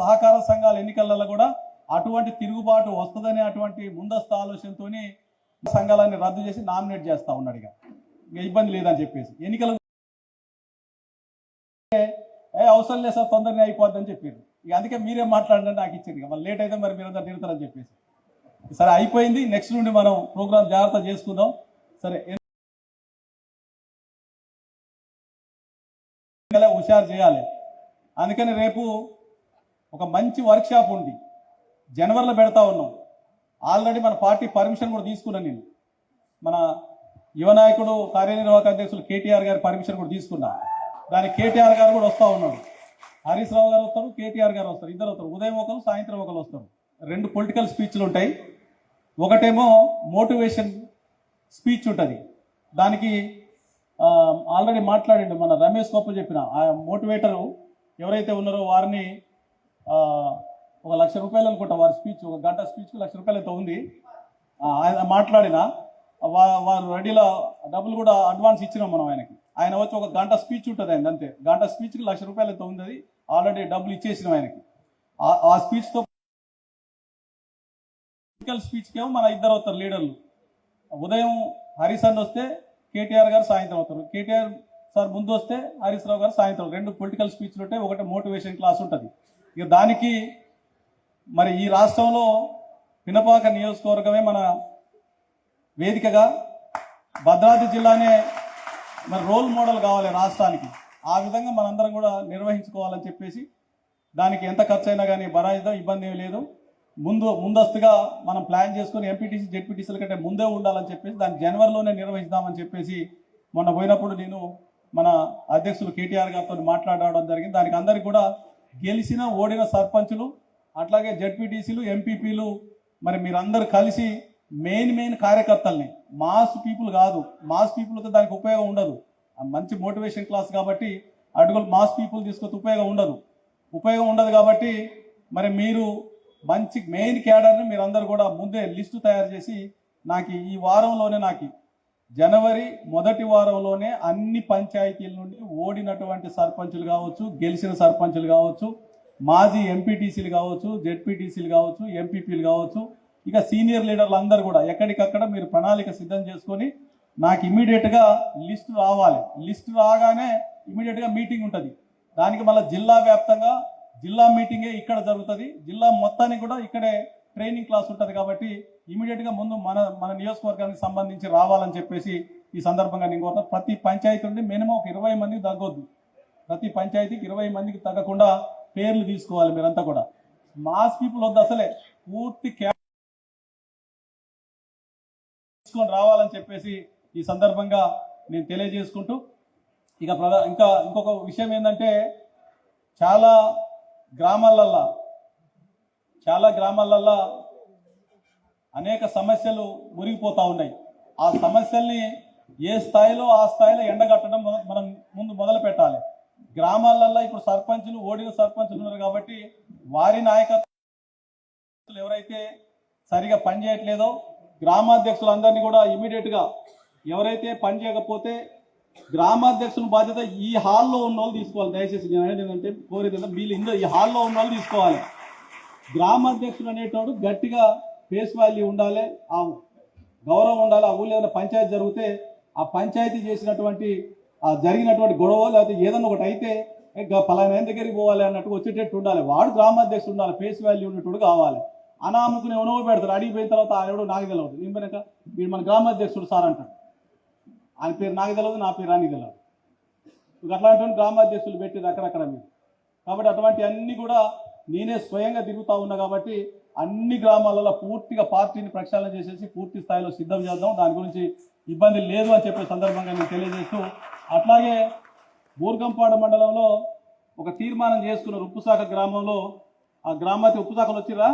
సహకార సంఘాల ఎన్నికలలో కూడా అటువంటి తిరుగుబాటు వస్తుందనే అటువంటి ముందస్తు ఆలోచనతోని సంఘాలన్నీ రద్దు చేసి నామినేట్ చేస్తా ఉన్నాడు ఇక. ఇబ్బంది లేదని చెప్పేసి. ఎన్నికలు ఏ అవసరం లేదు సార్ తొందరగా అయిపోద్దని చెప్పారు. ఇక అందుకే మీరే మాట్లాడండి నాకు ఇచ్చింది ఇక. మళ్ళీ లేట్ అయితే మరి మీరు తిరుగుతారని చెప్పేసి. సరే అయిపోయింది. నెక్స్ట్ నుండి మనం ప్రోగ్రామ్ జాగ్రత్త చేసుకుందాం. సరే హుషారు చేయాలి. అందుకని రేపు ఒక మంచి వర్క్షాప్ ఉంది. జనవరిలో పెడతా ఉన్నాం. ఆల్రెడీ మన పార్టీ పర్మిషన్ కూడా తీసుకున్నాను నేను. మన యువ నాయకుడు కార్యనిర్వాహక అధ్యక్షులు కేటీఆర్ గారి పర్మిషన్ కూడా తీసుకున్నా. దానికి కేటీఆర్ గారు కూడా వస్తూ ఉన్నాడు హరీష్ రావు గారు వస్తారు కేటీఆర్ గారు వస్తారు. ఇద్దరు వస్తారు. ఉదయం ఒకరు సాయంత్రం ఒకరు వస్తారు. రెండు పొలిటికల్ స్పీచ్లు ఉంటాయి. ఒకటేమో మోటివేషన్ స్పీచ్ ఉంటుంది. దానికి ఆల్రెడీ మాట్లాడిండు మన రమేష్ గొప్ప చెప్పిన. ఆ మోటివేటరు ఎవరైతే ఉన్నారో వారిని ఒక లక్ష రూపాయలు అనుకుంటా వారి స్పీచ్ ఒక గంట స్పీచ్కి లక్ష రూపాయలు అయితే ఉంది ఆయన మాట్లాడిన వారు రెడీలో డబ్బులు కూడా అడ్వాన్స్ ఇచ్చినాం మనం ఆయనకి. ఆయన వచ్చి ఒక గంట స్పీచ్ ఉంటుంది ఆయన అంతే. గంట స్పీచ్కి లక్ష రూపాయలు అయితే ఉంది అది ఆల్రెడీ డబ్బులు ఇచ్చేసినాం ఆయనకి. ఆ- స్పీచ్తో పొలిటికల్ స్పీచ్కి ఏమో మన ఇద్దరు అవుతారు లీడర్లు. ఉదయం హరీష్ అన్న వస్తే కేటీఆర్ గారు సాయంత్రం అవుతారు కేటీఆర్ సార్ ముందు వస్తే హరీష్ రావు గారు సాయంత్రం రెండు పొలిటికల్ స్పీచ్లు ఉంటాయి ఒకటి మోటివేషన్ క్లాస్ ఉంటుంది. ఇక దానికి మరి ఈ రాష్ట్రంలో పినపాక నియోజకవర్గమే మన వేదికగా భద్రాద్రి జిల్లానే మరి రోల్ మోడల్ కావాలి రాష్ట్రానికి. ఆ విధంగా మనందరం కూడా నిర్వహించుకోవాలని చెప్పేసి దానికి ఎంత ఖర్చు అయినా కానీ బరాయిద్దాం ఇబ్బంది ఏమీ లేదు. ముందు ముందస్తుగా మనం ప్లాన్ చేసుకుని ఎంపీటీసీ జెడ్పీటీసీల కంటే ముందే ఉండాలని చెప్పేసి దాన్ని జనవరిలోనే నిర్వహిద్దామని చెప్పేసి మొన్న పోయినప్పుడు నేను మన అధ్యక్షులు కేటీఆర్ గారితో మాట్లాడడం జరిగింది. దానికి అందరికి కూడా గెలిచిన ఓడిన సర్పంచులు అట్లాగే జెడ్పీటీసీలు ఎంపీపీలు మరి మీరందరూ కలిసి మెయిన్ మెయిన్ కార్యకర్తల్ని మాస్ పీపుల్ కాదు మాస్ పీపుల్తో దానికి ఉపయోగం ఉండదు. మంచి మోటివేషన్ క్లాస్ కాబట్టి అడుగులు మాస్ పీపుల్ తీసుకొస్తే ఉపయోగం ఉండదు. ఉపయోగం ఉండదు కాబట్టి మరి మీరు మంచి మెయిన్ క్యాడర్ని మీరందరూ కూడా ముందే లిస్టు తయారు చేసి నాకు ఈ వారంలోనే నాకు జనవరి మొదటి వారంలోనే అన్ని పంచాయతీల నుండి ఓడినటువంటి సర్పంచులు కావచ్చు గెలిచిన సర్పంచులు కావచ్చు మాజీ ఎంపీటీసీలు కావచ్చు జెడ్పీటీసీలు కావచ్చు ఎంపీపీలు కావచ్చు ఇక సీనియర్ లీడర్లు అందరూ కూడా ఎక్కడికక్కడ మీరు ప్రణాళిక సిద్ధం చేసుకొని నాకు ఇమీడియట్గా లిస్ట్ రావాలి. లిస్ట్ రాగానే ఇమీడియట్గా మీటింగ్ ఉంటుంది. దానికి మళ్ళీ జిల్లా వ్యాప్తంగా జిల్లా మీటింగే ఇక్కడ జరుగుతుంది. జిల్లా మొత్తానికి కూడా ఇక్కడే ట్రైనింగ్ క్లాస్ ఉంటుంది కాబట్టి ఇమీడియట్గా ముందు మన మన నియోజకవర్గానికి సంబంధించి రావాలని చెప్పేసి ఈ సందర్భంగా నేను కోరుతాను ప్రతి పంచాయతీ నుండి మినిమం ఒక ఇరవై మందికి తగ్గొద్దు. ప్రతి పంచాయతీకి ఇరవై మందికి తగ్గకుండా పేర్లు తీసుకోవాలి మీరంతా కూడా. మాస్ పీపుల్ వద్దు అసలే. పూర్తి క్యా తీసుకొని రావాలని చెప్పేసి ఈ సందర్భంగా నేను తెలియజేసుకుంటూ ఇక ప్రధా ఇంకా ఇంకొక విషయం ఏంటంటే చాలా గ్రామాలల్లో చాలా గ్రామాలల్లో అనేక సమస్యలు మురిగిపోతూ ఉన్నాయి. ఆ సమస్యల్ని ఏ స్థాయిలో ఆ స్థాయిలో ఎండగట్టడం మనం ముందు మొదలు పెట్టాలి. గ్రామాలల్లో ఇప్పుడు సర్పంచులు ఓడిన సర్పంచులు ఉన్నారు కాబట్టి వారి నాయకత్వం ఎవరైతే సరిగా పనిచేయట్లేదో గ్రామాధ్యక్షులందరినీ కూడా ఇమీడియట్గా ఎవరైతే పని చేయకపోతే గ్రామాధ్యక్షుల బాధ్యత ఈ హాల్లో ఉన్న వాళ్ళు తీసుకోవాలి. దయచేసి నేను అనేది ఏంటంటే కోరేది వీళ్ళు ఇందులో ఈ హాల్లో ఉన్న వాళ్ళు తీసుకోవాలి. గ్రామాధ్యక్షుడు అనేటోడు గట్టిగా ఫేస్ వాల్యూ ఉండాలి ఆ గౌరవం ఉండాలి ఆ ఊళ్ళో ఏదైనా పంచాయతీ జరిగితే ఆ పంచాయతీ చేసినటువంటి ఆ జరిగినటువంటి గొడవ లేకపోతే ఏదన్నా ఒకటి అయితే గ- పలానా దగ్గరికి పోవాలి అన్నట్టు వచ్చేటట్టు ఉండాలి. వాడు గ్రామాధ్యక్షుడు ఉండాలి ఫేస్ వాల్యూ ఉన్నట్టు కావాలి. అనామకుని ఎవనో పెడతారు అడిగిపోయిన తర్వాత ఆయన ఎవడో నాకు తెలియదు నేను పోయినాక వీడు మన గ్రామాధ్యక్షుడు సార్ అంటాడు. ఆయన పేరు నాకు తెలియదు నా పేరు అని తెలియదు ఇక అట్లాంటి గ్రామాధ్యక్షులు పెట్టి రకరకాల మీరు. కాబట్టి అటువంటి అన్నీ కూడా నేనే స్వయంగా తిరుగుతూ ఉన్నా కాబట్టి అన్ని గ్రామాలలో పూర్తిగా పార్టీని ప్రక్షాళన చేసేసి పూర్తి స్థాయిలో సిద్ధం చేద్దాం. దాని గురించి ఇబ్బంది లేదు అని చెప్పే సందర్భంగా నేను తెలియజేస్తూ అట్లాగే బూర్గంపాడు మండలంలో ఒక తీర్మానం చేసుకున్నారు ఉప్పుశాఖ గ్రామంలో ఆ గ్రామానికి ఉప్పుశాఖలు వచ్చిరా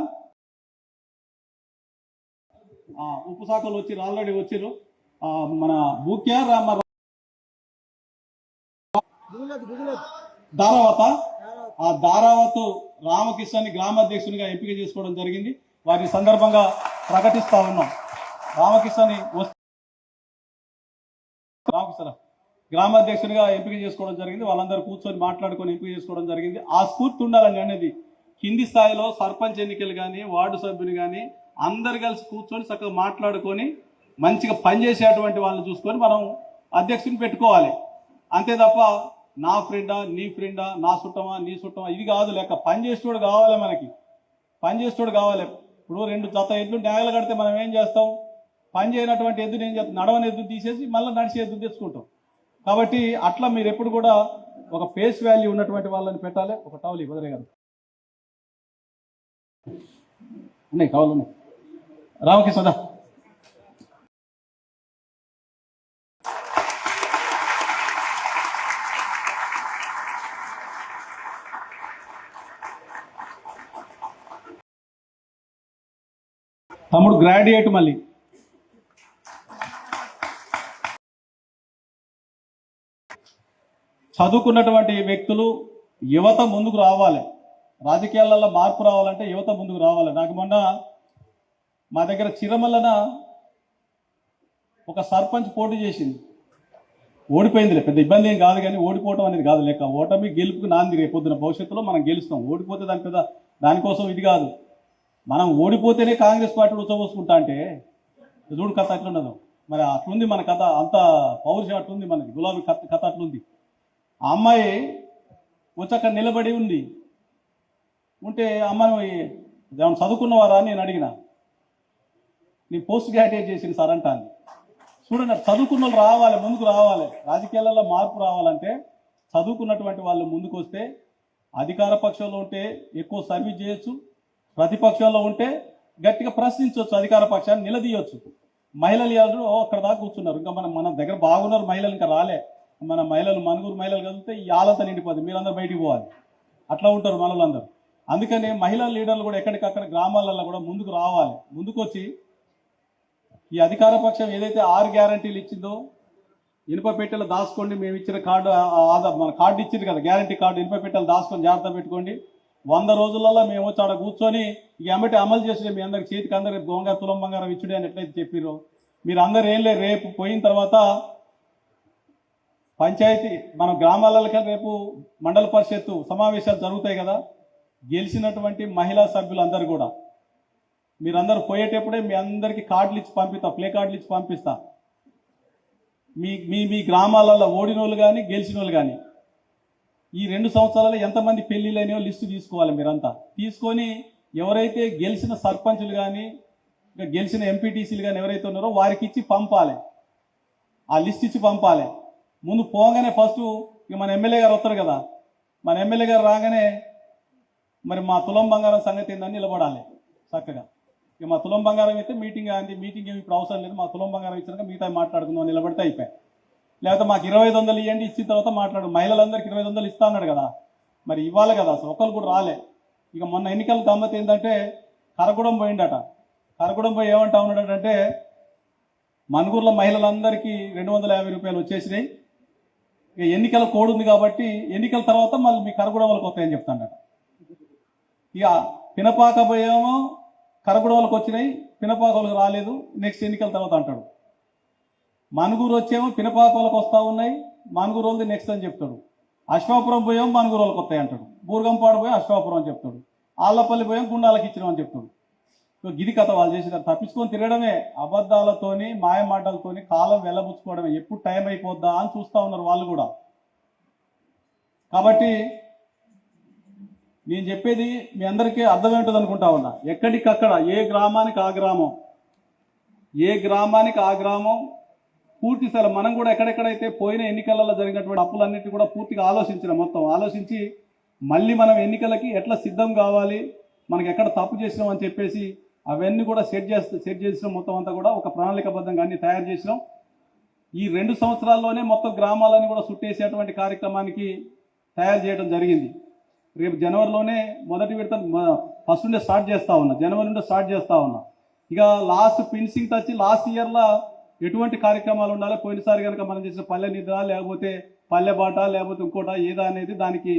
ఆ, ఉప్పుశాఖలు వచ్చిర్రు ఆల్రెడీ వచ్చిర్రు. ఆ, మన బూక్యా రామ దారావత. ఆ దారావత్ రామకృష్ణని గ్రామాధ్యక్షునిగా ఎంపిక చేసుకోవడం జరిగింది. వారి సందర్భంగా ప్రకటిస్తా ఉన్నాం. రామకృష్ణని వస్- గ్రామాధ్యక్షునిగా ఎంపిక చేసుకోవడం జరిగింది. వాళ్ళందరూ కూర్చొని మాట్లాడుకొని ఎంపిక చేసుకోవడం జరిగింది. ఆ స్ఫూర్తి ఉండాలని అనేది కింది స్థాయిలో సర్పంచ్ ఎన్నికలు కానీ వార్డు సభ్యులు కానీ అందరు కలిసి కూర్చొని చక్కగా మాట్లాడుకొని మంచిగా పనిచేసేటువంటి వాళ్ళని చూసుకొని మనం అధ్యక్షుని పెట్టుకోవాలి. అంతే తప్ప నా ఫ్రెండా నీ ఫ్రెండా నా చుట్టమా నీ చుట్టమా ఇది కాదు లెక్క. పని చేసేటోడు కావాలి మనకి. పని చేసేటోడు కావాలి. ఇప్పుడు రెండు జత ఎద్దులు న్యాయాలు కడితే మనం ఏం చేస్తాం? పని చేయనటువంటి ఎద్దుని ఏం చేస్తాం? నడవని ఎద్దు తీసేసి మళ్ళీ నడిచే ఎద్దు తెచ్చుకుంటాం. కాబట్టి అట్లా మీరు ఎప్పుడు కూడా ఒక ఫేస్ వాల్యూ ఉన్నటువంటి వాళ్ళని పెట్టాలి. ఒక టవల్ వదిలే గారు. ఉన్నాయి టవల్ ఉన్నాయి. రామకృష్ణ గ్రాడ్యుయేట్ మళ్ళీ. చదువుకున్నటువంటి వ్యక్తులు యువత ముందుకు రావాలి. రాజకీయాలలో మార్పు రావాలంటే యువత ముందుకు రావాలి. నాకు మొన్న మా దగ్గర చిరమల్లన ఒక సర్పంచ్ పోటీ చేసింది. ఓడిపోయిందిలే. పెద్ద ఇబ్బంది ఏం కాదు కానీ ఓడిపోవటం అనేది కాదు. లేక ఓటమి గెలుపుకు నాంది రేపు పొద్దున. భవిష్యత్తులో మనం గెలుస్తాం. ఓడిపోతే దాని పెద్ద దానికోసం ఇది కాదు. మనం ఓడిపోతేనే కాంగ్రెస్ పార్టీ ఉచ్చబోసుకుంటా అంటే చూడు కథ అట్లున్నదో మరి అట్లుంది మన కథ అంత పౌరుషం అట్లుంది మనకి గులాబీ కథ కథ అట్లుంది. ఆ అమ్మాయి వచ్చి అక్కడ నిలబడి ఉంది. ఉంటే అమ్మాయి ఏమైనా చదువుకున్నవారా? అని నేను అడిగిన. నేను పోస్ట్ గ్రాడ్యుయేట్ చేసింది సార్ అంటాను చూడండి చదువుకున్న వాళ్ళు రావాలి ముందుకు రావాలి. రాజకీయాలలో మార్పు రావాలంటే చదువుకున్నటువంటి వాళ్ళు ముందుకు వస్తే అధికార పక్షంలో ఉంటే ఎక్కువ సర్వీస్ చేయొచ్చు ప్రతిపక్షంలో ఉంటే గట్టిగా ప్రశ్నించవచ్చు అధికార పక్షాన్ని నిలదీయొచ్చు. మహిళలు ఎవరు అక్కడ దాకా కూర్చున్నారు. ఇంకా మనం మన దగ్గర బాగున్నారు మహిళలు ఇంకా రాలే. మన మహిళలు మనుగురు మహిళలు కదిలితే ఈ ఆలంతా నిండిపోతుంది మీరందరూ బయటికి పోవాలి. అట్లా ఉంటారు మనలందరూ. అందుకని మహిళా లీడర్లు కూడా ఎక్కడికక్కడ గ్రామాలలో కూడా ముందుకు రావాలి. ముందుకు వచ్చి ఈ అధికార పక్షం ఏదైతే ఆరు గ్యారంటీలు ఇచ్చిందో ఇనుప పెట్టెలు దాచుకోండి మేము ఇచ్చిన కార్డు ఆధార్ మన కార్డు ఇచ్చింది కదా గ్యారంటీ కార్డు ఇనుప పెట్టెలు దాచుకొని జాగ్రత్త పెట్టుకోండి. వంద రోజులలో మేము వచ్చి ఆడ కూర్చొని ఇక ఎమ్మటి అమలు చేసి మీ అందరికి చేతికి అందరికి దొంగ తులం బంగారం ఇచ్చుడే అని ఎట్లయితే చెప్పారు మీరు అందరు ఏం లేదు రేపు పోయిన తర్వాత పంచాయతీ మన గ్రామాలకి రేపు మండల పరిషత్తు సమావేశాలు జరుగుతాయి కదా. గెలిచినటువంటి మహిళా సభ్యులందరూ కూడా. మీరందరూ పోయేటప్పుడే మీ అందరికీ కార్డులు ఇచ్చి పంపిస్తా ప్లే కార్డులు ఇచ్చి పంపిస్తా. మీ మీ మీ గ్రామాలలో ఓడినోళ్ళు కానీ గెలిచిన వాళ్ళు కానీ ఈ రెండు సంవత్సరాలలో ఎంతమంది పెళ్ళిళ్ళైనో లిస్టు తీసుకోవాలి మీరంతా. తీసుకొని ఎవరైతే గెలిచిన సర్పంచులు కానీ ఇంకా గెలిచిన ఎంపీటీసీలు కానీ ఎవరైతే ఉన్నారో వారికి ఇచ్చి పంపాలి. ఆ లిస్ట్ ఇచ్చి పంపాలి. ముందు పోగానే ఫస్ట్ ఇక మన ఎమ్మెల్యే గారు వస్తారు కదా. మన ఎమ్మెల్యే గారు రాగానే మరి మా తులం బంగారం సంగతి ఏందని నిలబడాలి చక్కగా. ఇక మా తులం బంగారం అయితే మీటింగ్ అంది మీటింగ్ ఏమి ఇప్పుడు అవసరం లేదు. మా తులం బంగారం ఇచ్చినాక మిగతా మాట్లాడుకుందాం నిలబడితే అయిపోయాయి. లేకపోతే మాకు ఇరవై ఐదు వందలు ఇవ్వండి ఇచ్చిన తర్వాత మాట్లాడు. మహిళలందరికీ ఇరవై ఐదు వందలు ఇస్తా అన్నాడు కదా. మరి ఇవ్వాలి కదా అసలు ఒకరు కూడా రాలే. ఇక మొన్న ఎన్నికల గమ్మత్ ఏంటంటే కరగూడెం పోయిండట. కరగూడెం పోయి ఏమంటా ఉన్నాడంటే మనుగురులో మహిళలందరికీ రెండు వందల యాభై రూపాయలు వచ్చేసినాయి. ఇక ఎన్నికల కోడ్ ఉంది కాబట్టి ఎన్నికల తర్వాత మళ్ళీ మీ కరగూడెం వాళ్ళకి వస్తాయని చెప్తాడట. ఇక పినపాక పోయేమో కరగూడెం వాళ్ళకి వచ్చినాయి పినపాక వాళ్ళకి రాలేదు నెక్స్ట్ ఎన్నికల తర్వాత అంటాడు. మనుగురు వచ్చేమో పినపాక వస్తూ ఉన్నాయి. మనుగురు వాళ్ళది నెక్స్ట్ అని చెప్తాడు. అశ్వాపురం పోయేమో మనుగురు వాళ్ళకి వస్తాయి అంటాడు. బూర్గంపాడు పోయి అశ్వాపురం అని చెప్తాడు. ఆళ్ళపల్లి పోయాం గుండాలకి ఇచ్చినాం అని చెప్తాడు. సో గిది కథ వాళ్ళు చేసిన తప్పించుకొని తిరగడమే. అబద్ధాలతోని మాయమాటలతోని కాలం వెళ్ళబుచ్చుకోవడమే ఎప్పుడు టైం అయిపోద్దా అని చూస్తూ ఉన్నారు వాళ్ళు కూడా. కాబట్టి నేను చెప్పేది మీ అందరికీ అర్థమేంటుంది అనుకుంటా ఉన్నా. ఎక్కడికక్కడ ఏ గ్రామానికి ఆ గ్రామం? ఏ గ్రామానికి ఆ గ్రామం? పూర్తి స్థలం మనం కూడా ఎక్కడెక్కడైతే పోయిన ఎన్నికలలో జరిగినటువంటి అప్పులన్నిటి కూడా పూర్తిగా ఆలోచించిన మొత్తం ఆలోచించి మళ్ళీ మనం ఎన్నికలకి ఎట్లా సిద్ధం కావాలి మనకి ఎక్కడ తప్పు చేసినాం అని చెప్పేసి అవన్నీ కూడా సెట్ చేస్తే సెట్ చేసిన మొత్తం అంతా కూడా ఒక ప్రణాళికబద్ధంగా అన్ని తయారు చేసినాం. ఈ రెండు సంవత్సరాల్లోనే మొత్తం గ్రామాలని కూడా చుట్టేసేటువంటి కార్యక్రమానికి తయారు చేయడం జరిగింది. రేపు జనవరిలోనే మొదటి విడత ఫస్ట్ నుండే స్టార్ట్ చేస్తా ఉన్నా జనవరి నుండే స్టార్ట్ చేస్తా ఉన్నా. ఇక లాస్ట్ ఫినిషింగ్ టచ్ లాస్ట్ ఇయర్లో ఎటువంటి కార్యక్రమాలు ఉండాలో పోయినసారి కనుక మనం చేసిన పల్లె నిద్ర లేకపోతే పల్లె బాట లేకపోతే ఇంకోట ఏదా అనేది దానికి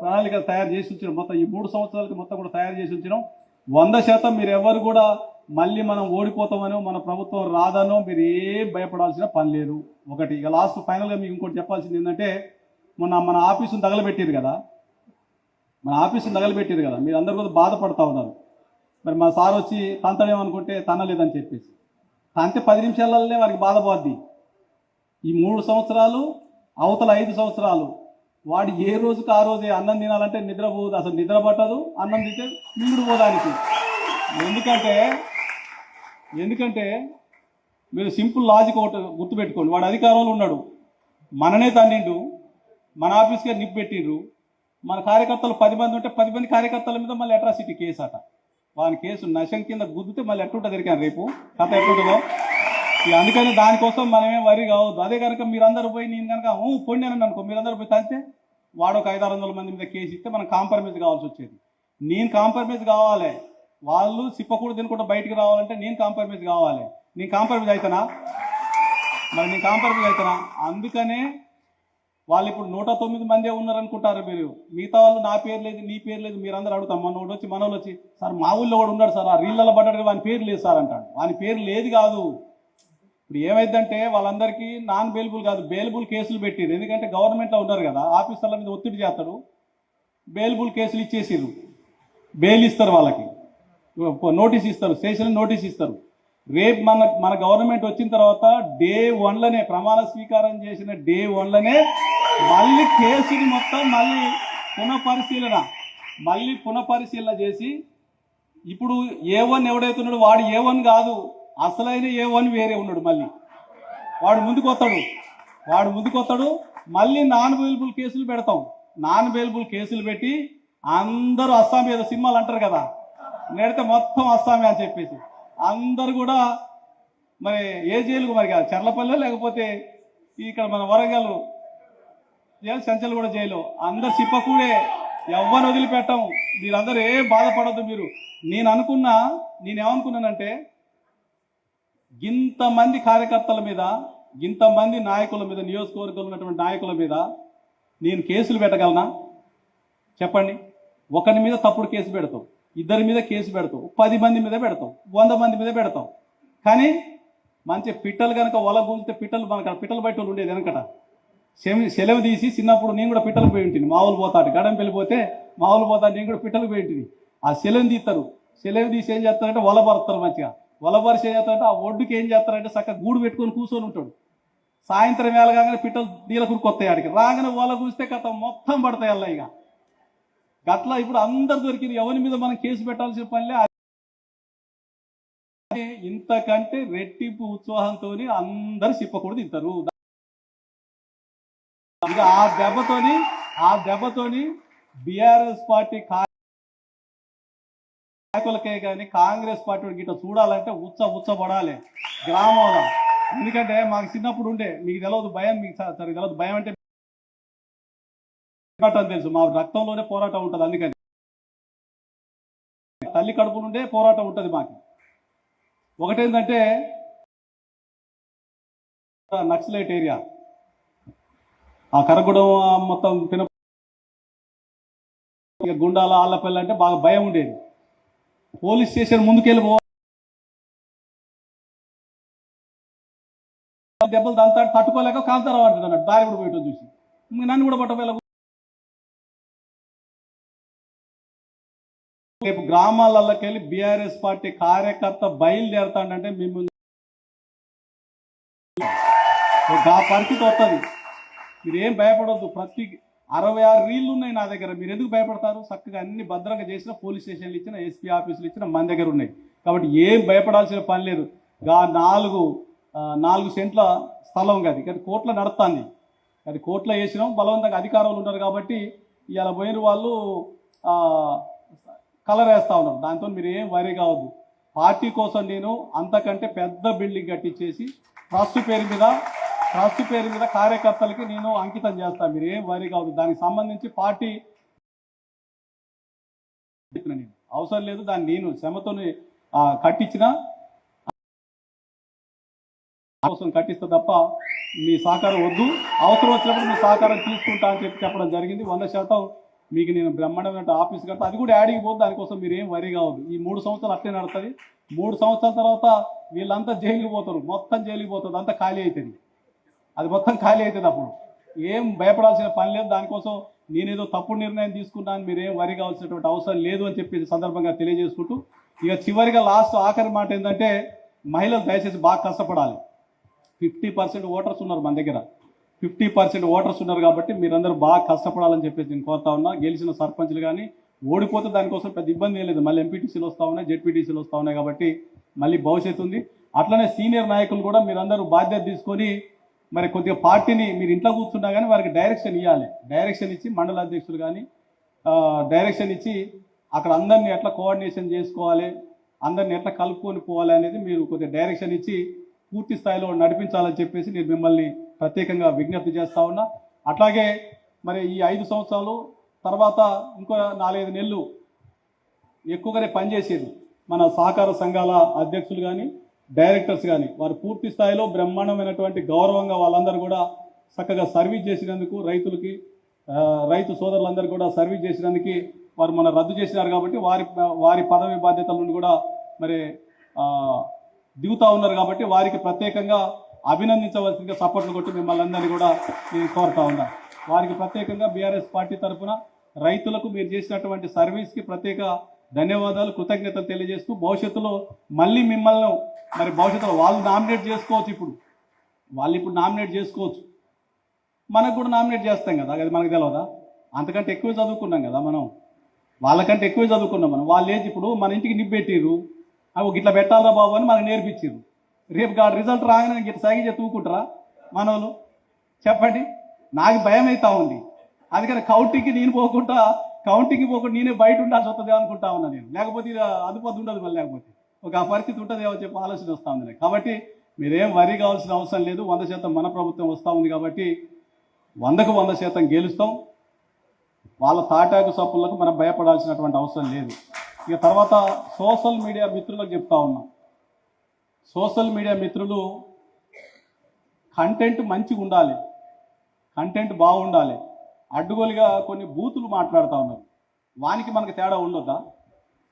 ప్రణాళిక తయారు చేసి ఉంచడం మొత్తం ఈ మూడు సంవత్సరాలకి మొత్తం కూడా తయారు చేసి ఉంచినాం. వంద శాతం మీరు ఎవరు కూడా మళ్ళీ మనం ఓడిపోతామనో మన ప్రభుత్వం రాదనో మీరు ఏం భయపడాల్సిన పని లేదు. ఒకటి ఇక లాస్ట్ ఫైనల్గా మీకు ఇంకోటి చెప్పాల్సింది ఏంటంటే మొన్న మన ఆఫీసును తగలబెట్టారు కదా. మన ఆఫీసును నగలబెట్టారు కదా. మీరు అందరు కూడా బాధపడతా ఉన్నారు. మరి మా సార్ వచ్చి తంతడేమనుకుంటే తనలేదని చెప్పేసి. అంతే పది నిమిషాలలోనే వారికి బాధపోద్ది ఈ మూడు సంవత్సరాలు అవతల ఐదు సంవత్సరాలు వాడు ఏ రోజుకి ఆ రోజే అన్నం తినాలంటే నిద్రపోదు. అసలు నిద్ర పట్టదు అన్నం తింటే మింగుడు పోదానికి ఎందుకంటే ఎందుకంటే మీరు సింపుల్ లాజిక్ ఒకటి గుర్తుపెట్టుకోండి. వాడు అధికారంలో ఉన్నాడు. మననే తన్నిండు. మన ఆఫీస్కే నిప్పు పెట్టిండ్రు. మన కార్యకర్తలు పది మంది ఉంటే పది మంది కార్యకర్తల మీద మళ్ళీ అట్రాసిటీ కేసు అట. వాని కేసు నశం కింద గుద్దితే మళ్ళీ ఎట్లుంటుంది ఎరికాను రేపు? కథ ఎట్లుంటుందో? ఇక అందుకని దానికోసం మనమేం వరి కావద్దు అదే కనుక మీరందరూ పోయి నేను కనుక ఊ పొండానని అనుకో మీరందరూ పోయి తంతే వాడు ఒక ఐదారు వందల మంది మీద కేసు ఇస్తే మనం కాంప్రమైజ్ కావాల్సి వచ్చేది. నేను కాంప్రమైజ్ కావాలి. వాళ్ళు సిప్పకూడదు తినకుండా బయటికి రావాలంటే నేను కాంప్రమైజ్ కావాలి. నేను కాంప్రమైజ్ అవుతానా మరి నేను కాంప్రమైజ్ అవుతానా అందుకనే వాళ్ళు ఇప్పుడు నూట తొమ్మిది మందే ఉన్నారనుకుంటారు మీరు? మిగతా వాళ్ళు నా పేరు లేదు నీ పేరు లేదు మీరందరూ అడుగుతాం మనోడు వచ్చి మనోళ్ళు వచ్చి సార్ మా ఊళ్ళో కూడా ఉన్నాడు సార్ ఆ రీళ్ళలో పడ్డాడు కదా, వాని పేరు లేదు సార్ అంటాడు. వాని పేరు లేదు కాదు. ఇప్పుడు ఏమైందంటే వాళ్ళందరికీ నాన్ బెయిలబుల్ కాదు బెయిలబుల్ కేసులు పెట్టిరు. ఎందుకంటే గవర్నమెంట్లో ఉన్నారు కదా ఆఫీసర్ల మీద ఒత్తిడి చేస్తాడు. బెయిలబుల్ కేసులు ఇచ్చేసిరు బెయిల్ ఇస్తారు వాళ్ళకి. నోటీస్ ఇస్తారు స్టేషన్ నోటీస్ ఇస్తారు. రేపు మన మన గవర్నమెంట్ వచ్చిన తర్వాత డే వన్లనే ప్రమాణ స్వీకారం చేసిన డే వన్లనే మళ్ళీ కేసుని మొత్తం మళ్ళీ పునఃపరిశీలన మళ్ళీ పునఃపరిశీలన చేసి ఇప్పుడు ఏ వన్ ఎవడైతున్నాడు వాడు ఏ వన్ కాదు అసలైన ఏ వన్ వేరే ఉన్నాడు మళ్ళీ. వాడు ముందుకొస్తాడు వాడు ముందుకొస్తాడు మళ్ళీ నాన్ అవైలబుల్ కేసులు పెడతాం. నాన్ అవైలబుల్ కేసులు పెట్టి అందరూ అస్సాం ఏదో సినిమాలు అంటారు కదా నేడితే మొత్తం అస్సామే అని చెప్పేసి. అందరు కూడా మరి ఏ జైలుకు మరి కాదు చర్లపల్లె లేకపోతే ఇక్కడ మన వరంగల్ జైలు సంచల్ కూడా జైలు. అందరు సిప్పకూడే ఎవ్వరు వదిలిపెట్టాం. మీరందరూ ఏం బాధపడద్దు మీరు. నేను అనుకున్నా నేనేమనుకున్నానంటే ఇంతమంది కార్యకర్తల మీద ఇంతమంది నాయకుల మీద నియోజకవర్గంలో ఉన్నటువంటి నాయకుల మీద నేను కేసులు పెట్టగలనా? చెప్పండి. ఒకరి మీద తప్పుడు కేసు పెడతాం. ఇద్దరి మీద కేసు పెడతావు పది మంది మీద పెడతాం. వంద మంది మీద పెడతాం. కానీ మంచి పిట్టలు కనుక వల గుంజితే పిట్టలు మనకు పిట్టలు బయట వాళ్ళు ఉండేది వెనకట. సెమి సెలవు తీసి చిన్నప్పుడు నేను కూడా పిట్టలు పోయి ఉంటుంది మామూలు పోతాడు గడం వెళ్ళిపోతే మామూలు పోతాడు నేను కూడా పిట్టలు పోయి ఉంటుంది ఆ సెలవు తీస్తారు. సెలవు తీసి ఏం చేస్తారంటే వల పరుస్తారు మంచిగా. వల పరిచి ఏం చేస్తారంటే ఆ ఒడ్డుకి ఏం చేస్తారంటే చక్కగా గూడు పెట్టుకొని కూర్చొని ఉంటాడు. సాయంత్రం వేళ కాగానే పిట్టలు నీళ్ళ కురుకొస్తాయి ఆడికి. రాగానే వల కూస్తే కథ మొత్తం పడతాయి అలా ఇక. గట్లా ఇప్పుడు అందరు దొరికింది. ఎవరి మీద మనం కేసు పెట్టాల్సిన పనిలే ఇంతకంటే రెట్టింపు ఉత్సాహంతో అందరు చెప్పకూడదు తింటారు. ఇక ఆ దెబ్బతోని ఆ దెబ్బతోని బిఆర్ఎస్ పార్టీ నాయకులకే కానీ కాంగ్రెస్ పార్టీ గిట్ట చూడాలంటే ఉచ్చ ఉచ్చబడాలి గ్రామంలో ఎందుకంటే మాకు చిన్నప్పుడు ఉండే మీకు తెలియదు భయం మీకు సరే తెలియదు భయం అంటే పోరాటం తెలుసు. మా రక్తంలోనే పోరాటం ఉంటుంది అందుకని. తల్లి కడుపు నుండే పోరాటం ఉంటుంది మాకు. ఒకటేంటంటే నక్సలైట్ ఏరియా. ఆ కరగూడెం ఆ మొత్తం పిన గుండాల ఆళ్ళపల్లి అంటే బాగా భయం ఉండేది. పోలీస్ స్టేషన్ ముందుకెళ్ళి దెబ్బలు దాంతో తట్టుకోలేక కాంతారావు అంటున్నాడు దారి కూడా పోయటం చూసి. నన్ను కూడా పట్టవేళ రేపు గ్రామాలలోకి వెళ్ళి బీఆర్ఎస్ పార్టీ కార్యకర్త బయలుదేరుతాడంటే మిమ్మల్ని ఆ పరిస్థితి వస్తుంది. మీరేం భయపడొద్దు. ప్రతి అరవై ఆరు రీళ్ళు ఉన్నాయి నా దగ్గర. మీరు ఎందుకు భయపడతారు? చక్కగా అన్ని భద్రంగా చేసిన పోలీస్ స్టేషన్లు ఇచ్చిన ఎస్పీ ఆఫీసులు ఇచ్చిన మన దగ్గర ఉన్నాయి. కాబట్టి ఏం భయపడాల్సిన పని లేదు. గా నాలుగు నాలుగు సెంట్ల స్థలం కాదు అది కోట్ల నడుస్తుంది. అది కోట్ల వేసినాం. బలవంతంగా అధికారంలో ఉన్నారు కాబట్టి ఇలా పోయిన వాళ్ళు కలర్ వేస్తా ఉన్నారు దాంతో మీరు ఏం వరి కావద్దు. పార్టీ కోసం నేను అంతకంటే పెద్ద బిల్డింగ్ కట్టించేసి ట్రస్ట్ పేరు మీద ట్రస్ట్ పేరు మీద కార్యకర్తలకి నేను అంకితం చేస్తాను మీరు ఏం వరి కావద్దు. దానికి సంబంధించి పార్టీ నేను. అవసరం లేదు. దాన్ని నేను శ్రమతో కట్టించిన కోసం కట్టిస్తే తప్ప మీ సహకారం వద్దు. అవసరం వచ్చినప్పుడు మీ సహకారం తీసుకుంటా అని చెప్పి చెప్పడం జరిగింది. వంద శాతం మీకు నేను బ్రహ్మాండమైన ఆఫీస్ కడతా అది కూడా యాడికి పోదు దానికోసం మీరు ఏం వరి కావద్దు. ఈ మూడు సంవత్సరాలు అట్లే నడుతుంది మూడు సంవత్సరాల తర్వాత వీళ్ళంతా జైలుకి పోతారు. మొత్తం జైలుకి పోతుంది అంతా ఖాళీ అవుతుంది అది మొత్తం ఖాళీ అవుతుంది అప్పుడు. ఏం భయపడాల్సిన పని లేదు. దానికోసం నేనేదో తప్పుడు నిర్ణయం తీసుకున్నాను మీరేం వరి కావాల్సినటువంటి అవసరం లేదు అని చెప్పి సందర్భంగా తెలియజేసుకుంటూ ఇక చివరిగా లాస్ట్ ఆఖరి మాట ఏంటంటే మహిళలు దయచేసి బాగా కష్టపడాలి. ఫిఫ్టీ పర్సెంట్ ఓటర్స్ ఉన్నారు మన దగ్గర. ఫిఫ్టీ పర్సెంట్ ఓటర్స్ ఉన్నారు కాబట్టి మీరందరూ బాగా కష్టపడాలని చెప్పేసి నేను కోరుతా ఉన్నా. గెలిచిన సర్పంచ్లు కానీ ఓడిపోతే దానికోసం పెద్ద ఇబ్బంది ఏం లేదు. మళ్ళీ ఎంపీటీసీలు వస్తూ ఉన్నాయి జెడ్పీటీసీలు వస్తూ ఉన్నాయి కాబట్టి మళ్ళీ భవిష్యత్తు ఉంది. అట్లనే సీనియర్ నాయకులు కూడా మీరందరూ బాధ్యత తీసుకొని మరి కొద్దిగా పార్టీని మీరు ఇంట్లో కూర్చున్నా కానీ వారికి డైరెక్షన్ ఇవ్వాలి డైరెక్షన్ ఇచ్చి మండల అధ్యక్షులు కానీ డైరెక్షన్ ఇచ్చి అక్కడ అందరినీ ఎట్లా కోఆర్డినేషన్ చేసుకోవాలి అందరిని ఎట్లా కలుపుకొని పోవాలి అనేది మీరు కొద్దిగా డైరెక్షన్ ఇచ్చి పూర్తి స్థాయిలో నడిపించాలని చెప్పేసి నేను మిమ్మల్ని ప్రత్యేకంగా విజ్ఞప్తి చేస్తా ఉన్నా. అట్లాగే మరి ఈ ఐదు సంవత్సరాలు తర్వాత ఇంకో నాలుగైదు నెలలు ఎక్కువగానే పనిచేసేది మన సహకార సంఘాల అధ్యక్షులు కానీ డైరెక్టర్స్ కానీ వారు పూర్తి స్థాయిలో బ్రహ్మాండమైనటువంటి గౌరవంగా వాళ్ళందరూ కూడా చక్కగా సర్వీస్ చేసినందుకు రైతులకి రైతు సోదరులందరూ కూడా సర్వీస్ చేసినందుకు వారు మన రద్దు చేసినారు కాబట్టి వారి వారి పదవి బాధ్యతల నుండి కూడా మరి దిగుతూ దిగుతా ఉన్నారు కాబట్టి వారికి ప్రత్యేకంగా అభినందించవలసిందిగా సపోర్ట్లు కొట్టి మిమ్మల్ని అందరినీ కూడా నేను కోరుతా ఉన్నా. వారికి ప్రత్యేకంగా బీఆర్ఎస్ పార్టీ తరఫున రైతులకు మీరు చేసినటువంటి సర్వీస్కి ప్రత్యేక ధన్యవాదాలు కృతజ్ఞతలు తెలియజేస్తూ భవిష్యత్తులో మళ్ళీ మిమ్మల్ని మరి భవిష్యత్తులో వాళ్ళు నామినేట్ చేసుకోవచ్చు ఇప్పుడు. వాళ్ళు ఇప్పుడు నామినేట్ చేసుకోవచ్చు. మనకు కూడా నామినేట్ చేస్తాం కదా అది మనకు తెలియదా అంతకంటే ఎక్కువ చదువుకున్నాం కదా మనం. వాళ్ళకంటే ఎక్కువ చదువుకున్నాం మనం. వాళ్ళు ఏది ఇప్పుడు మన ఇంటికి నిబ్బెట్టిర్రు అవి ఇట్లా పెట్టాలరా బాబు అని మనకు నేర్పించారు రేపు కాదు రిజల్ట్ రాగానే ఇట్లా సైకి తూకుంటారా? మనోళ్ళు? చెప్పండి. నాకు భయం అవుతా ఉంది. అందుకని కౌంటింగ్కి నేను పోకుండా కౌంటింగ్కి పోకుండా నేనే బయట ఉండాల్సి వస్తుంది అనుకుంటా ఉన్నా నేను. లేకపోతే ఇది అదుపది ఉండదు మళ్ళీ లేకపోతే. ఒక ఆ పరిస్థితి ఉంటుంది చెప్పి ఆలోచన వస్తూ ఉంది కాబట్టి మీరేం వరి కావాల్సిన అవసరం లేదు. వంద శాతం మన ప్రభుత్వం వస్తూ ఉంది కాబట్టి వందకు వంద శాతం గెలుస్తాం. వాళ్ళ తాటాకు సప్పులకు మనం భయపడాల్సినటువంటి అవసరం లేదు. ఇక తర్వాత సోషల్ మీడియా మిత్రులకు చెప్తా ఉన్నా. సోషల్ మీడియా మిత్రులు కంటెంట్ మంచిగా ఉండాలి. కంటెంట్ బాగుండాలి. అడ్డుగోలుగా కొన్ని బూతులు మాట్లాడుతూ ఉన్నారు. వానికి మనకి తేడా ఉండొద్దా?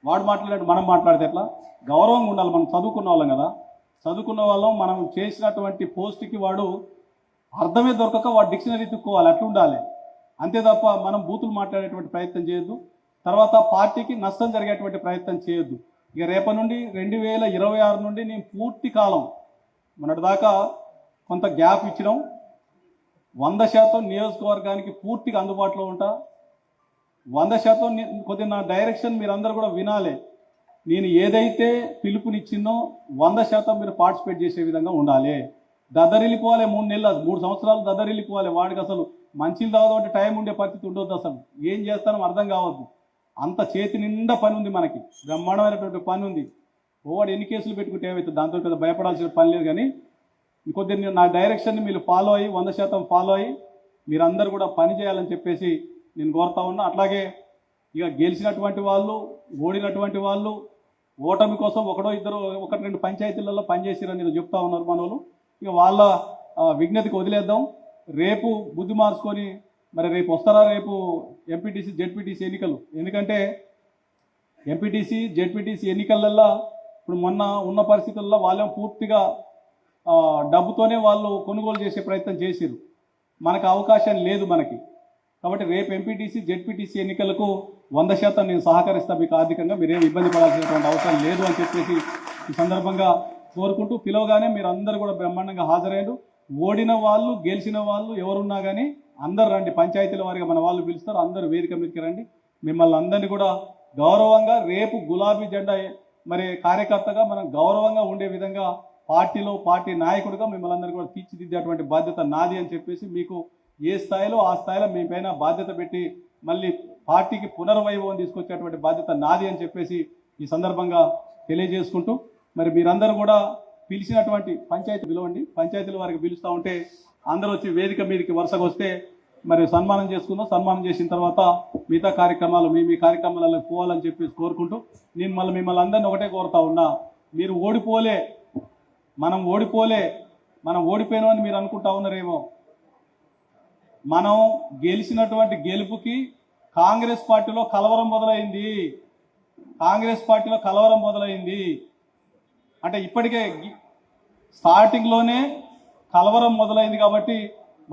వాడు మాట్లాడాడు మనం మాట్లాడితే ఎట్లా? గౌరవంగా ఉండాలి మనం చదువుకున్న వాళ్ళం కదా. చదువుకున్న వాళ్ళం మనం చేసినటువంటి పోస్ట్కి వాడు అర్థమే దొరకక వాడు డిక్షనరీ తిక్కోవాలి అట్లా ఉండాలి. అంతే తప్ప మనం బూతులు మాట్లాడేటువంటి ప్రయత్నం చేయొద్దు. తర్వాత పార్టీకి నష్టం జరిగేటువంటి ప్రయత్నం చేయొద్దు. ఇక రేపటి నుండి రెండు వేల ఇరవై ఆరు నుండి నేను పూర్తి కాలం మొన్నటిదాకా కొంత గ్యాప్ ఇచ్చడం వంద శాతం నియోజకవర్గానికి పూర్తిగా అందుబాటులో ఉంటా. వంద శాతం కొద్ది కొద్దిగా నా డైరెక్షన్ మీరు అందరూ కూడా వినాలి. నేను ఏదైతే పిలుపునిచ్చిందో వంద శాతం మీరు పార్టిసిపేట్ చేసే విధంగా ఉండాలి. దద్దరిల్లిపోవాలి మూడు నెలలు మూడు సంవత్సరాలు దద్దరిల్లిపోవాలి. వాడికి అసలు మంచిలు తాగదు అంటే టైం ఉండే పరిస్థితి ఉండొద్దు అసలు. ఏం చేస్తానో అర్థం కావద్దు. అంత చేతి నిండా పని ఉంది మనకి. బ్రహ్మాండమైనటువంటి పని ఉంది. ఓవాడు ఎన్ని కేసులు పెట్టుకుంటే ఏమవుతుంది దాంతో పెద్ద భయపడాల్సిన పని లేదు కానీ కొద్దిగా నేను నా డైరెక్షన్ని మీరు ఫాలో అయ్యి వంద శాతం ఫాలో అయ్యి మీరందరూ కూడా పని చేయాలని చెప్పేసి నేను కోరుతా ఉన్నా. అట్లాగే ఇక గెలిచినటువంటి వాళ్ళు ఓడినటువంటి వాళ్ళు ఓటమి కోసం ఒకడో ఇద్దరు ఒకటి రెండు పంచాయతీలలో పనిచేసిరని నేను చెప్తా ఉన్నారు మనోళ్ళు. ఇక వాళ్ళ ఆ, విజ్ఞతకి వదిలేద్దాం. రేపు బుద్ధి మార్చుకొని మరి రేపు వస్తారా రేపు ఎంపీటీసీ జెడ్పీటీసీ ఎన్నికలు? ఎందుకంటే ఎంపీటీసీ జెడ్పీటీసీ ఎన్నికలల్లో ఇప్పుడు మొన్న ఉన్న పరిస్థితుల్లో వాళ్ళేమో పూర్తిగా డబ్బుతోనే వాళ్ళు కొనుగోలు చేసే ప్రయత్నం చేసిరు మనకు అవకాశం లేదు మనకి. కాబట్టి రేపు ఎంపీటీసీ జెడ్పీటీసీ ఎన్నికలకు వంద శాతం నేను సహకరిస్తా మీకు ఆర్థికంగా. మీరేం ఇబ్బంది పడాల్సినటువంటి అవసరం లేదు అని చెప్పేసి ఈ సందర్భంగా కోరుకుంటూ పిలవగానే మీరు అందరూ కూడా బ్రహ్మాండంగా హాజరయ్యారు. ఓడిన వాళ్ళు గెలిచిన వాళ్ళు ఎవరున్నా కానీ అందరు రండి. పంచాయతీల వారిగా మన వాళ్ళు పిలుస్తారు. అందరూ వేదిక మీదకి రండి. మిమ్మల్ని అందరినీ కూడా గౌరవంగా రేపు గులాబీ జెండా మరి కార్యకర్తగా మనం గౌరవంగా ఉండే విధంగా పార్టీలో పార్టీ నాయకుడిగా మిమ్మల్ని అందరినీ కూడా తీర్చిదిద్దేటువంటి బాధ్యత నాది అని చెప్పేసి మీకు ఏ స్థాయిలో ఆ స్థాయిలో మీ పైన బాధ్యత పెట్టి మళ్ళీ పార్టీకి పునర్వైభవం తీసుకొచ్చేటువంటి బాధ్యత నాది అని చెప్పేసి ఈ సందర్భంగా తెలియజేసుకుంటూ మరి మీరందరూ కూడా పిలిచినటువంటి పంచాయతీ పిలవండి పంచాయతీల వారికి పిలుస్తూ ఉంటే అందరూ వచ్చి వేదిక మీదకి వరుసగా వస్తే మరి సన్మానం చేసుకుందాం. సన్మానం చేసిన తర్వాత మిగతా కార్యక్రమాలు మీ మీ కార్యక్రమాలలో పోవాలని చెప్పేసి కోరుకుంటూ నేను మళ్ళీ మిమ్మల్ని అందరినీ ఒకటే కోరుతా ఉన్నా మీరు ఓడిపోలే మనం ఓడిపోలే మనం ఓడిపోయినామని మీరు అనుకుంటా ఉన్నారేమో. మనం గెలిచినటువంటి గెలుపుకి కాంగ్రెస్ పార్టీలో కలవరం మొదలైంది. కాంగ్రెస్ పార్టీలో కలవరం మొదలైంది. అంటే ఇప్పటికే స్టార్టింగ్లోనే కలవరం మొదలైంది కాబట్టి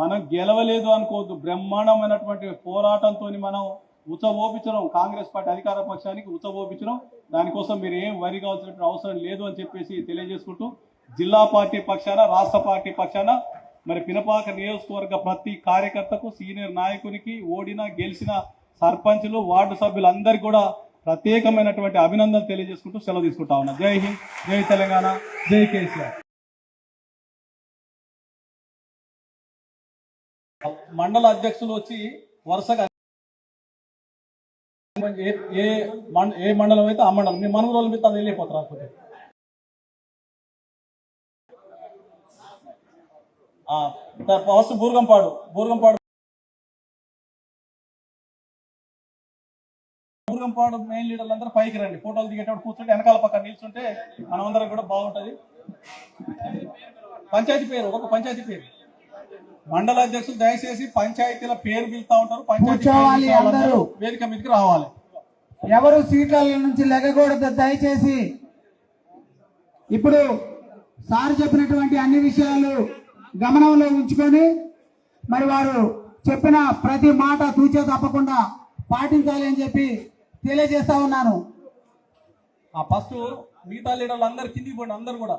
మనం గెలవలేదు అనుకోవద్దు. బ్రహ్మాండమైనటువంటి పోరాటంతో మనం ఉతబోపించడం కాంగ్రెస్ పార్టీ అధికార పక్షానికి ఉచ్చబోపించడం దానికోసం మీరు ఏం వరి కావాల్సినటువంటి అవసరం లేదు అని చెప్పేసి తెలియజేసుకుంటూ జిల్లా పార్టీ పక్షాన రాష్ట్ర పార్టీ పక్షాన మరి పినపాక నియోజకవర్గ ప్రతి కార్యకర్తకు సీనియర్ నాయకునికి ఓడిన గెలిచిన సర్పంచ్లు వార్డు సభ్యులందరికీ కూడా ప్రత్యేకమైనటువంటి అభినందన తెలియజేసుకుంటూ సెలవు తీసుకుంటా ఉన్నా. జై హింద్ జై తెలంగాణ జై కేసీఆర్. మండల అధ్యక్షులు వచ్చి వరుసగా ఏ ఏ మండలం అయితే ఆ మండలం. మీ మన రోజుల మీద అది వెళ్ళిపోతారు అనుకుంటే ఫస్ట్ బూర్గంపాడు. బూర్గంపాడు బూర్గంపాడు మెయిన్ లీడర్లు అందరూ పైకి రండి. ఫోటోలు దిగేటప్పుడు కూర్చుంటే వెనకాల పక్కన నిల్చుంటే మనమందరం కూడా బాగుంటది. పంచాయతీ పేరు ఒక పంచాయతీ పేరు. మండల అధ్యక్షులు దయచేసి పంచాయతీల పేరు పిలుస్తా ఉంటారు. కూర్చోవాలి అందరూ. వేదిక మీదకి రావాలి. ఎవరు సీట్ల నుంచి లెగకూడదు దయచేసి. ఇప్పుడు సార్ చెప్పినటువంటి అన్ని విషయాలు గమనంలో ఉంచుకొని మరి వారు చెప్పిన ప్రతి మాట తూచే తప్పకుండా పాటించాలి అని చెప్పి తెలియజేస్తా ఉన్నాను. ఆ ఫస్ట్ మిగతా లీడర్లు అందరు కిందికి పోండి అందరు కూడా.